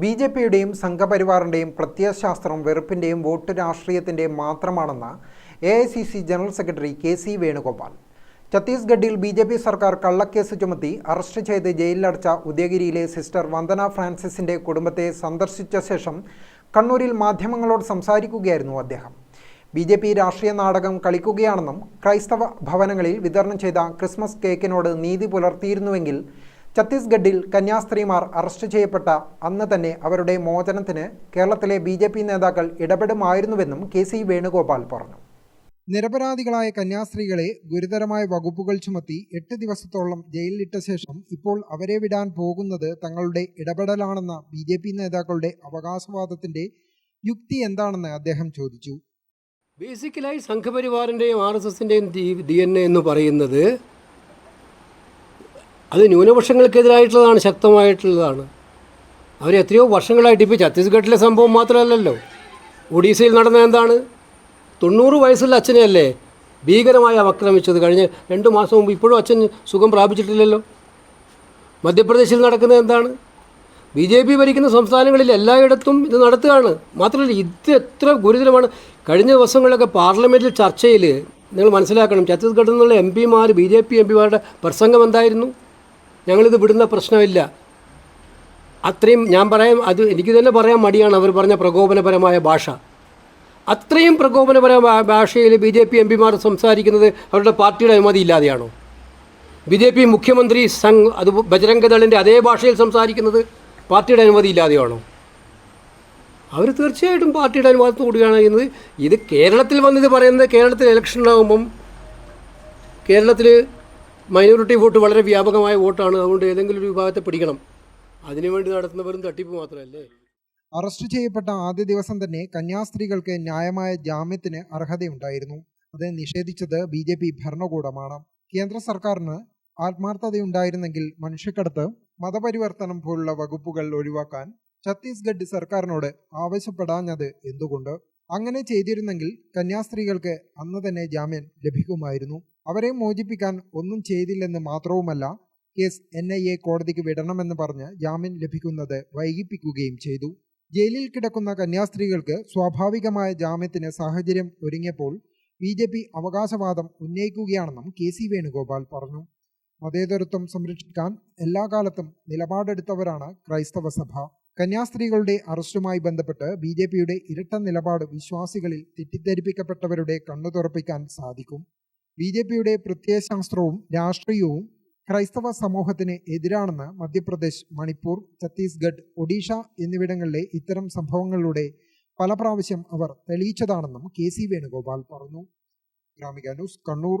B J പിയുടെയും സംഘപരിവാറിന്റെയും പ്രത്യയശാസ്ത്രം വെറുപ്പിന്റെയും vote രാഷ്ട്രീയത്തിന്റെയും മാത്രമാണെന്ന് A I C C general secretary K C Venugopal. ഛത്തീസ്ഗഡിൽ ബി ജെ പി സർക്കാർ കള്ളക്കേസ് ചുമത്തി അറസ്റ്റ് ചെയ്ത് ജയിലിലടച്ച ഉദയഗിരിയിലെ സിസ്റ്റർ വന്ദന ഫ്രാൻസിസിന്റെ കുടുംബത്തെ സന്ദർശിച്ച ശേഷം കണ്ണൂരിൽ മാധ്യമങ്ങളോട് സംസാരിക്കുകയായിരുന്നു അദ്ദേഹം. ബി ജെ പി രാഷ്ട്രീയ നാടകം കളിക്കുകയാണെന്നും ക്രൈസ്തവ ഭവനങ്ങളിൽ വിതരണം ചെയ്ത ക്രിസ്മസ് കേക്കിനോട് നീതി പുലർത്തിയിരുന്നുവെങ്കിൽ ഛത്തീസ്ഗഡിൽ കന്യാസ്ത്രീമാർ അറസ്റ്റ് ചെയ്യപ്പെട്ട അന്ന് തന്നെ അവരുടെ മോചനത്തിന് കേരളത്തിലെ ബി ജെ പി നേതാക്കൾ ഇടപെടുമായിരുന്നുവെന്നും കെ സി വേണുഗോപാൽ പറഞ്ഞു. നിരപരാധികളായ കന്യാസ്ത്രീകളെ ഗുരുതരമായ വകുപ്പുകൾ ചുമത്തി എട്ട് ദിവസത്തോളം ജയിലിലിട്ട ശേഷം ഇപ്പോൾ അവരെ വിടാൻ പോകുന്നത് തങ്ങളുടെ ഇടപെടലാണെന്ന ബി ജെ പി നേതാക്കളുടെ അവകാശവാദത്തിന്റെ യുക്തി എന്താണെന്ന് അദ്ദേഹം ചോദിച്ചു. ബേസിക്കലായി സംഘപരിവാറിന്റെയും ആർ എസ് എസിന്റെയും ഡി എൻ എ എന്ന് പറയുന്നത് അത് ന്യൂനപക്ഷങ്ങൾക്കെതിരായിട്ടുള്ളതാണ് ശക്തമായിട്ടുള്ളതാണ്. അവർ എത്രയോ വർഷങ്ങളായിട്ട് ഇപ്പോൾ ഛത്തീസ്ഗഡിലെ സംഭവം മാത്രമല്ലല്ലോ. ഒഡീസയിൽ നടന്ന എന്താണ്? തൊണ്ണൂറ് വയസ്സുള്ള അച്ഛനെയല്ലേ ഭീകരമായി ആക്രമിച്ചത്? കഴിഞ്ഞ രണ്ട് മാസം മുമ്പ് ഇപ്പോഴും അച്ഛൻ സുഖം പ്രാപിച്ചിട്ടില്ലല്ലോ. മധ്യപ്രദേശിൽ നടക്കുന്നത് എന്താണ്? ബി ജെ പി ഭരിക്കുന്ന സംസ്ഥാനങ്ങളിൽ എല്ലായിടത്തും ഇത് നടത്തുകയാണ്. മാത്രമല്ല ഇത് എത്ര ഗുരുതരമാണ്. കഴിഞ്ഞ ദിവസങ്ങളിലൊക്കെ പാർലമെന്റിൽ ചർച്ചയിൽ നിങ്ങൾ മനസ്സിലാക്കണം ഛത്തീസ്ഗഡിൽ നിന്നുള്ള എം പിമാർ ബി ജെ പി എം പിമാരുടെ പ്രസംഗം എന്തായിരുന്നു? ഞങ്ങളിത് വിടുന്ന പ്രശ്നമില്ല. അത്രയും ഞാൻ പറയാം അത് എനിക്ക് തന്നെ പറയാൻ മടിയാണ് അവർ പറഞ്ഞ പ്രകോപനപരമായ ഭാഷ. അത്രയും പ്രകോപനപരമായ ഭാഷയിൽ ബി ജെ പി എം പിമാർ സംസാരിക്കുന്നത് അവരുടെ പാർട്ടിയുടെ അനുമതി ഇല്ലാതെയാണോ? ബി ജെ പി മുഖ്യമന്ത്രി സംഘ് അത് ബജരംഗദളിന്റെ അതേ ഭാഷയിൽ സംസാരിക്കുന്നത് പാർട്ടിയുടെ അനുമതി ഇല്ലാതെയാണോ? അവർ തീർച്ചയായിട്ടും പാർട്ടിയുടെ അനുവാദത്തോടു കൂടിയാണ് ചെയ്യുന്നത് ഇത് കേരളത്തിൽ വന്നിത് പറയുന്നത് കേരളത്തിൽ ഇലക്ഷൻ ഉണ്ടാകുമ്പം കേരളത്തിൽ മൈനോറിറ്റി വോട്ട് വളരെ വ്യാപകമായ വോട്ടാണ്. അതുകൊണ്ട് ഏതെങ്കിലും ഒരു വിഭാഗത്തെ പിടിക്കണം. അതിനുവേണ്ടി നടത്തുന്നവരും തട്ടിപ്പ് മാത്രമല്ലേ? അറസ്റ്റ് ചെയ്യപ്പെട്ട ആദ്യ ദിവസം തന്നെ കന്യാസ്ത്രീകൾക്ക് ന്യായമായ ജാമ്യത്തിന് അർഹതയുണ്ടായിരുന്നു. അത് നിഷേധിച്ചത് ബി ജെ പി ഭരണകൂടമാണ്. കേന്ദ്ര സർക്കാരിന് ആത്മാർത്ഥതയുണ്ടായിരുന്നെങ്കിൽ മനുഷ്യക്കടത്ത് മതപരിവർത്തനം പോലുള്ള വകുപ്പുകൾ ഒഴിവാക്കാൻ ഛത്തീസ്ഗഡ് സർക്കാരിനോട് ആവശ്യപ്പെടാഞ്ഞത് എന്തുകൊണ്ട്? അങ്ങനെ ചെയ്തിരുന്നെങ്കിൽ കന്യാസ്ത്രീകൾക്ക് അന്ന് തന്നെ ജാമ്യം ലഭിക്കുമായിരുന്നു. അവരെ മോചിപ്പിക്കാൻ ഒന്നും ചെയ്തില്ലെന്ന് മാത്രവുമല്ല കേസ് എൻ ഐ എ കോടതിക്ക് വിടണമെന്ന് പറഞ്ഞ് ജാമ്യം ലഭിക്കുന്നത് വൈകിപ്പിക്കുകയും ചെയ്തു. ജയിലിൽ കിടക്കുന്ന കന്യാസ്ത്രീകൾക്ക് സ്വാഭാവികമായ ജാമ്യത്തിന് സാഹചര്യം ഒരുങ്ങിയപ്പോൾ ബി ജെ പി അവകാശവാദം ഉന്നയിക്കുകയാണെന്നും കെ സി വേണുഗോപാൽ പറഞ്ഞു. മതേതരത്വം സംരക്ഷിക്കാൻ എല്ലാ കാലത്തും നിലപാടെടുത്തവരാണ് ക്രൈസ്തവ സഭ. കന്യാസ്ത്രീകളുടെ അറസ്റ്റുമായി ബന്ധപ്പെട്ട് ബി ജെ പിയുടെ ഇരട്ട നിലപാട് വിശ്വാസികളിൽ തെറ്റിദ്ധരിപ്പിക്കപ്പെട്ടവരുടെ കണ്ണു തുറപ്പിക്കാൻ സാധിക്കും. ബി ജെ പിയുടെ പ്രത്യയശാസ്ത്രവും രാഷ്ട്രീയവും ക്രൈസ്തവ സമൂഹത്തിന് എതിരാണെന്ന് മധ്യപ്രദേശ് മണിപ്പൂർ ഛത്തീസ്ഗഡ് ഒഡീഷ എന്നിവിടങ്ങളിലെ ഇത്തരം സംഭവങ്ങളിലൂടെ പല പ്രാവശ്യം അവർ തെളിയിച്ചതാണെന്നും കെ സി വേണുഗോപാൽ പറഞ്ഞു. Gramika news Kannur.